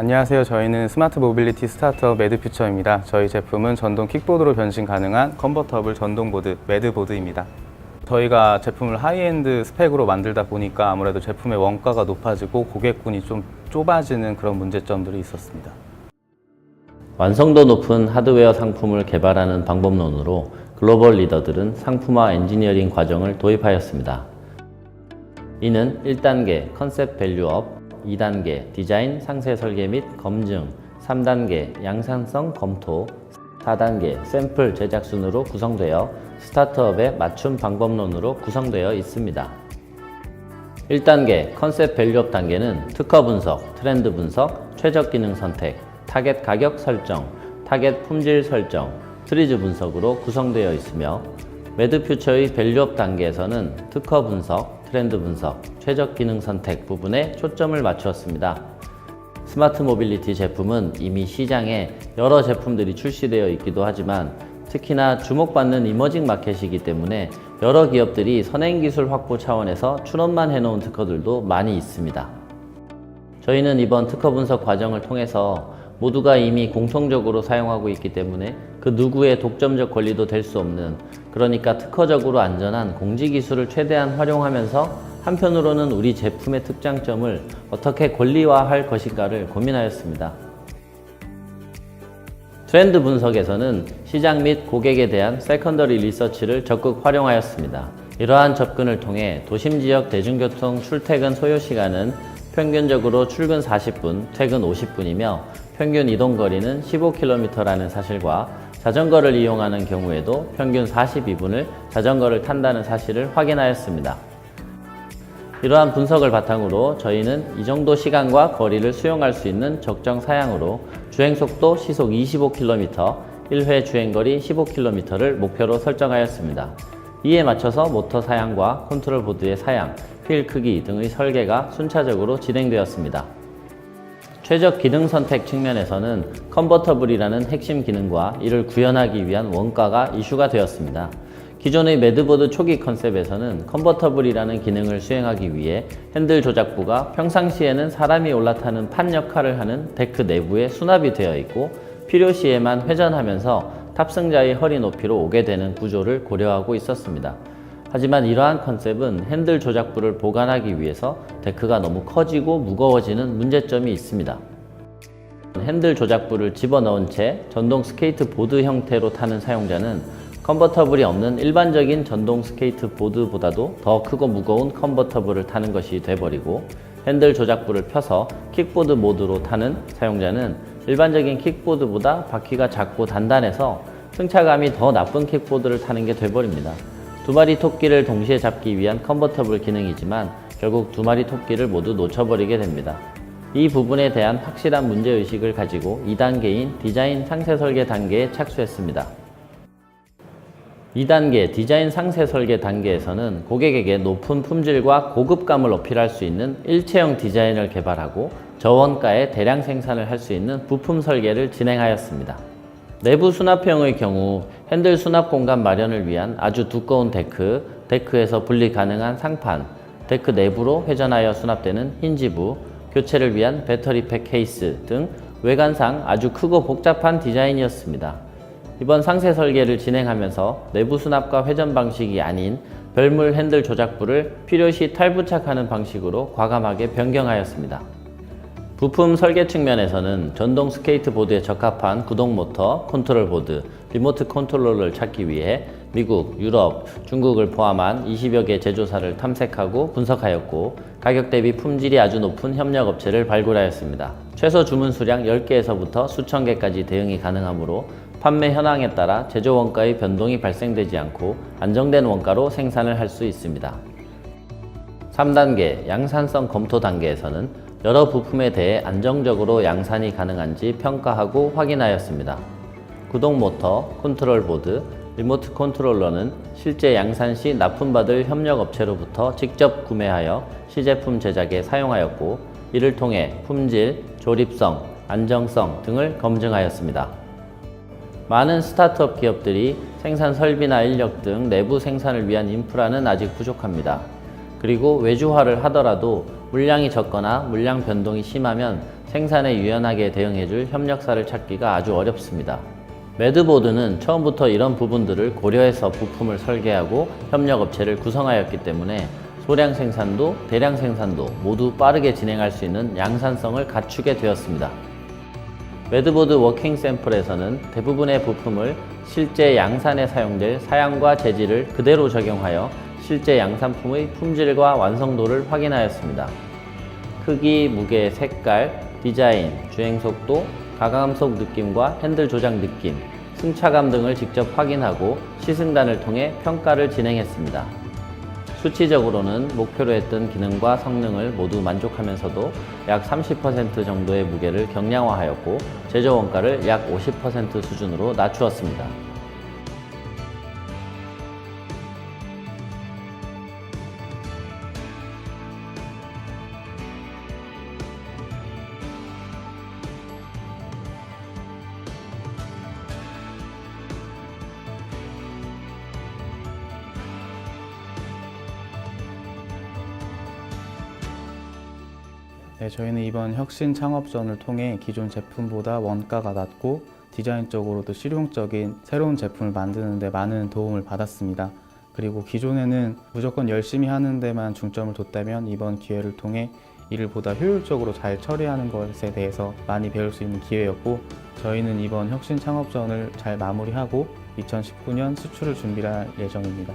안녕하세요. 저희는 스마트 모빌리티 스타트업 매드퓨처입니다. 저희 제품은 전동 킥보드로 변신 가능한 컨버터블 전동 보드 매드보드입니다. 저희가 제품을 하이엔드 스펙으로 만들다 보니까 아무래도 제품의 원가가 높아지고 고객군이 좀 좁아지는 그런 문제점들이 있었습니다. 완성도 높은 하드웨어 상품을 개발하는 방법론으로 글로벌 리더들은 상품화 엔지니어링 과정을 도입하였습니다. 이는 1단계 컨셉 밸류업, 2단계 디자인 상세 설계 및 검증, 3단계 양산성 검토, 4단계 샘플 제작 순으로 구성되어 스타트업의 맞춤 방법론으로 구성되어 있습니다. 1단계 컨셉 밸류업 단계는 특허 분석, 트렌드 분석, 최적 기능 선택, 타겟 가격 설정, 타겟 품질 설정, 트리즈 분석으로 구성되어 있으며 매드퓨처의 밸류업 단계에서는 특허 분석, 트렌드 분석, 최적 기능 선택 부분에 초점을 맞추었습니다. 스마트 모빌리티 제품은 이미 시장에 여러 제품들이 출시되어 있기도 하지만 특히나 주목받는 이머징 마켓이기 때문에 여러 기업들이 선행 기술 확보 차원에서 출원만 해놓은 특허들도 많이 있습니다. 저희는 이번 특허 분석 과정을 통해서 모두가 이미 공통적으로 사용하고 있기 때문에 그 누구의 독점적 권리도 될 수 없는 그러니까 특허적으로 안전한 공지 기술을 최대한 활용하면서 한편으로는 우리 제품의 특장점을 어떻게 권리화할 것인가를 고민하였습니다. 트렌드 분석에서는 시장 및 고객에 대한 세컨더리 리서치를 적극 활용하였습니다. 이러한 접근을 통해 도심 지역 대중교통 출퇴근 소요 시간은 평균적으로 출근 40분, 퇴근 50분이며 평균 이동 거리는 15km라는 사실과 자전거를 이용하는 경우에도 평균 42분을 자전거를 탄다는 사실을 확인하였습니다. 이러한 분석을 바탕으로 저희는 이 정도 시간과 거리를 수용할 수 있는 적정 사양으로 주행속도 시속 25km, 1회 주행거리 15km를 목표로 설정하였습니다. 이에 맞춰서 모터 사양과 컨트롤 보드의 사양, 휠 크기 등의 설계가 순차적으로 진행되었습니다. 최적 기능 선택 측면에서는 컨버터블이라는 핵심 기능과 이를 구현하기 위한 원가가 이슈가 되었습니다. 기존의 매드보드 초기 컨셉에서는 컨버터블이라는 기능을 수행하기 위해 핸들 조작부가 평상시에는 사람이 올라타는 판 역할을 하는 데크 내부에 수납이 되어 있고 필요시에만 회전하면서 탑승자의 허리 높이로 오게 되는 구조를 고려하고 있었습니다. 하지만 이러한 컨셉은 핸들 조작부를 보관하기 위해서 데크가 너무 커지고 무거워지는 문제점이 있습니다. 핸들 조작부를 집어넣은 채 전동 스케이트 보드 형태로 타는 사용자는 컨버터블이 없는 일반적인 전동 스케이트 보드보다도 더 크고 무거운 컨버터블을 타는 것이 돼버리고 핸들 조작부를 펴서 킥보드 모드로 타는 사용자는 일반적인 킥보드보다 바퀴가 작고 단단해서 승차감이 더 나쁜 킥보드를 타는 게 돼버립니다. 두 마리 토끼를 동시에 잡기 위한 컨버터블 기능이지만 결국 두 마리 토끼를 모두 놓쳐버리게 됩니다. 이 부분에 대한 확실한 문제의식을 가지고 2단계인 디자인 상세 설계 단계에 착수했습니다. 2단계 디자인 상세 설계 단계에서는 고객에게 높은 품질과 고급감을 어필할 수 있는 일체형 디자인을 개발하고 저원가에 대량 생산을 할 수 있는 부품 설계를 진행하였습니다. 내부 수납형의 경우 핸들 수납 공간 마련을 위한 아주 두꺼운 데크, 데크에서 분리 가능한 상판, 데크 내부로 회전하여 수납되는 힌지부, 교체를 위한 배터리팩 케이스 등 외관상 아주 크고 복잡한 디자인이었습니다. 이번 상세 설계를 진행하면서 내부 수납과 회전 방식이 아닌 별물 핸들 조작부를 필요시 탈부착하는 방식으로 과감하게 변경하였습니다. 부품 설계 측면에서는 전동 스케이트보드에 적합한 구동 모터, 컨트롤 보드, 리모트 컨트롤러를 찾기 위해 미국, 유럽, 중국을 포함한 20여 개 제조사를 탐색하고 분석하였고 가격 대비 품질이 아주 높은 협력 업체를 발굴하였습니다. 최소 주문 수량 10개에서부터 수천 개까지 대응이 가능하므로 판매 현황에 따라 제조 원가의 변동이 발생되지 않고 안정된 원가로 생산을 할 수 있습니다. 3단계 양산성 검토 단계에서는 여러 부품에 대해 안정적으로 양산이 가능한지 평가하고 확인하였습니다. 구동 모터, 컨트롤 보드, 리모트 컨트롤러는 실제 양산 시 납품받을 협력 업체로부터 직접 구매하여 시제품 제작에 사용하였고 이를 통해 품질, 조립성, 안정성 등을 검증하였습니다. 많은 스타트업 기업들이 생산 설비나 인력 등 내부 생산을 위한 인프라는 아직 부족합니다. 그리고 외주화를 하더라도 물량이 적거나 물량 변동이 심하면 생산에 유연하게 대응해줄 협력사를 찾기가 아주 어렵습니다. 매드보드는 처음부터 이런 부분들을 고려해서 부품을 설계하고 협력업체를 구성하였기 때문에 소량 생산도 대량 생산도 모두 빠르게 진행할 수 있는 양산성을 갖추게 되었습니다. 매드보드 워킹 샘플에서는 대부분의 부품을 실제 양산에 사용될 사양과 재질을 그대로 적용하여 실제 양산품의 품질과 완성도를 확인하였습니다. 크기, 무게, 색깔, 디자인, 주행 속도, 가감속 느낌과 핸들 조작 느낌, 승차감 등을 직접 확인하고 시승단을 통해 평가를 진행했습니다. 수치적으로는 목표로 했던 기능과 성능을 모두 만족하면서도 약 30% 정도의 무게를 경량화하였고 제조 원가를 약 50% 수준으로 낮추었습니다. 네, 저희는 이번 혁신 창업전을 통해 기존 제품보다 원가가 낮고 디자인적으로도 실용적인 새로운 제품을 만드는 데 많은 도움을 받았습니다. 그리고 기존에는 무조건 열심히 하는 데만 중점을 뒀다면 이번 기회를 통해 이를 보다 효율적으로 잘 처리하는 것에 대해서 많이 배울 수 있는 기회였고 저희는 이번 혁신 창업전을 잘 마무리하고 2019년 수출을 준비할 예정입니다.